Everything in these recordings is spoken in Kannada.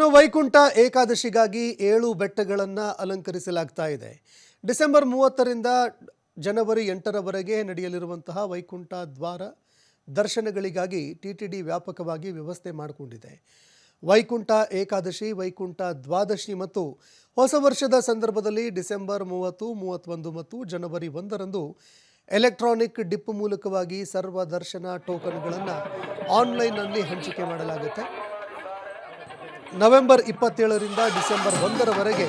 ಇನ್ನು ವೈಕುಂಠ ಏಕಾದಶಿಗಾಗಿ ಏಳು ಬೆಟ್ಟಗಳನ್ನು ಅಲಂಕರಿಸಲಾಗ್ತಾ ಇದೆ. ಡಿಸೆಂಬರ್ ಮೂವತ್ತರಿಂದ ಜನವರಿ ಎಂಟರವರೆಗೆ ನಡೆಯಲಿರುವಂತಹ ವೈಕುಂಠ ದ್ವಾರ ದರ್ಶನಗಳಿಗಾಗಿ ಟಿ ಟಿ ಡಿ ವ್ಯಾಪಕವಾಗಿ ವ್ಯವಸ್ಥೆ ಮಾಡಿಕೊಂಡಿದೆ. ವೈಕುಂಠ ಏಕಾದಶಿ, ವೈಕುಂಠ ದ್ವಾದಶಿ ಮತ್ತು ಹೊಸ ವರ್ಷದ ಸಂದರ್ಭದಲ್ಲಿ ಡಿಸೆಂಬರ್ ಮೂವತ್ತು, ಮೂವತ್ತೊಂದು ಮತ್ತು ಜನವರಿ ಒಂದರಂದು ಎಲೆಕ್ಟ್ರಾನಿಕ್ ಡಿಪ್ ಮೂಲಕವಾಗಿ ಸರ್ವ ದರ್ಶನ ಟೋಕನ್ಗಳನ್ನು ಆನ್ಲೈನ್ನಲ್ಲಿ ಹಂಚಿಕೆ ಮಾಡಲಾಗುತ್ತೆ. ನವೆಂಬರ್ ಇಪ್ಪತ್ತೇಳರಿಂದ ಡಿಸೆಂಬರ್ ಒಂದರವರೆಗೆ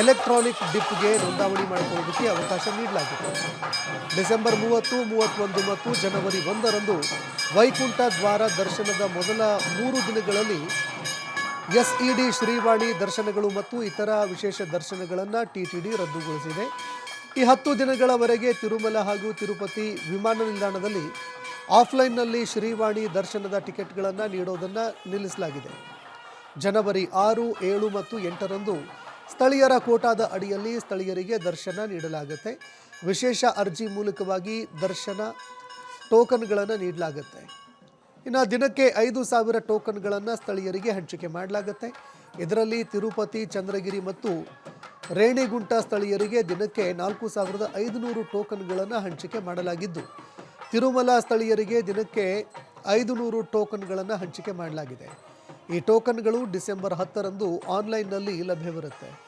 ಎಲೆಕ್ಟ್ರಾನಿಕ್ ಡಿಪ್ಗೆ ನೋಂದಾವಣಿ ಮಾಡಿಕೊಳ್ಳೋದಕ್ಕೆ ಅವಕಾಶ ನೀಡಲಾಗಿದೆ. ಡಿಸೆಂಬರ್ ಮೂವತ್ತು, ಮೂವತ್ತೊಂದು ಮತ್ತು ಜನವರಿ ಒಂದರಂದು ವೈಕುಂಠ ದ್ವಾರ ದರ್ಶನದ ಮೊದಲ ಮೂರು ದಿನಗಳಲ್ಲಿ ಎಸ್ಇಡಿ ಶ್ರೀವಾಣಿ ದರ್ಶನಗಳು ಮತ್ತು ಇತರ ವಿಶೇಷ ದರ್ಶನಗಳನ್ನು ಟಿಟಿಡಿ ರದ್ದುಗೊಳಿಸಿದೆ. ಈ ಹತ್ತು ದಿನಗಳವರೆಗೆ ತಿರುಮಲ ಹಾಗೂ ತಿರುಪತಿ ವಿಮಾನ ನಿಲ್ದಾಣದಲ್ಲಿ ಆಫ್ಲೈನ್ನಲ್ಲಿ ಶ್ರೀವಾಣಿ ದರ್ಶನದ ಟಿಕೆಟ್ಗಳನ್ನು ನೀಡೋದನ್ನು ನಿಲ್ಲಿಸಲಾಗಿದೆ. ಜನವರಿ ಆರು, ಏಳು ಮತ್ತು ಎಂಟರಂದು ಸ್ಥಳೀಯರ ಕೋಟಾದ ಅಡಿಯಲ್ಲಿ ಸ್ಥಳೀಯರಿಗೆ ದರ್ಶನ ನೀಡಲಾಗುತ್ತೆ. ವಿಶೇಷ ಅರ್ಜಿ ಮೂಲಕವಾಗಿ ದರ್ಶನ ಟೋಕನ್ಗಳನ್ನು ನೀಡಲಾಗುತ್ತೆ. ಇನ್ನು ದಿನಕ್ಕೆ ಐದು ಸಾವಿರ ಟೋಕನ್ಗಳನ್ನು ಸ್ಥಳೀಯರಿಗೆ ಹಂಚಿಕೆ ಮಾಡಲಾಗುತ್ತೆ. ಇದರಲ್ಲಿ ತಿರುಪತಿ, ಚಂದ್ರಗಿರಿ ಮತ್ತು ರೇಣಿಗುಂಟ ಸ್ಥಳೀಯರಿಗೆ ದಿನಕ್ಕೆ ನಾಲ್ಕು ಸಾವಿರದ ಐದುನೂರು ಟೋಕನ್ಗಳನ್ನು ಹಂಚಿಕೆ ಮಾಡಲಾಗಿದ್ದು, ತಿರುಮಲ ಸ್ಥಳೀಯರಿಗೆ ದಿನಕ್ಕೆ ಐದು ನೂರು ಟೋಕನ್ಗಳನ್ನು ಹಂಚಿಕೆ ಮಾಡಲಾಗಿದೆ. ಈ ಟೋಕನ್ಗಳು ಡಿಸೆಂಬರ್ ಹತ್ತರಂದು ಆನ್ಲೈನ್ನಲ್ಲಿ ಲಭ್ಯವಿರುತ್ತೆ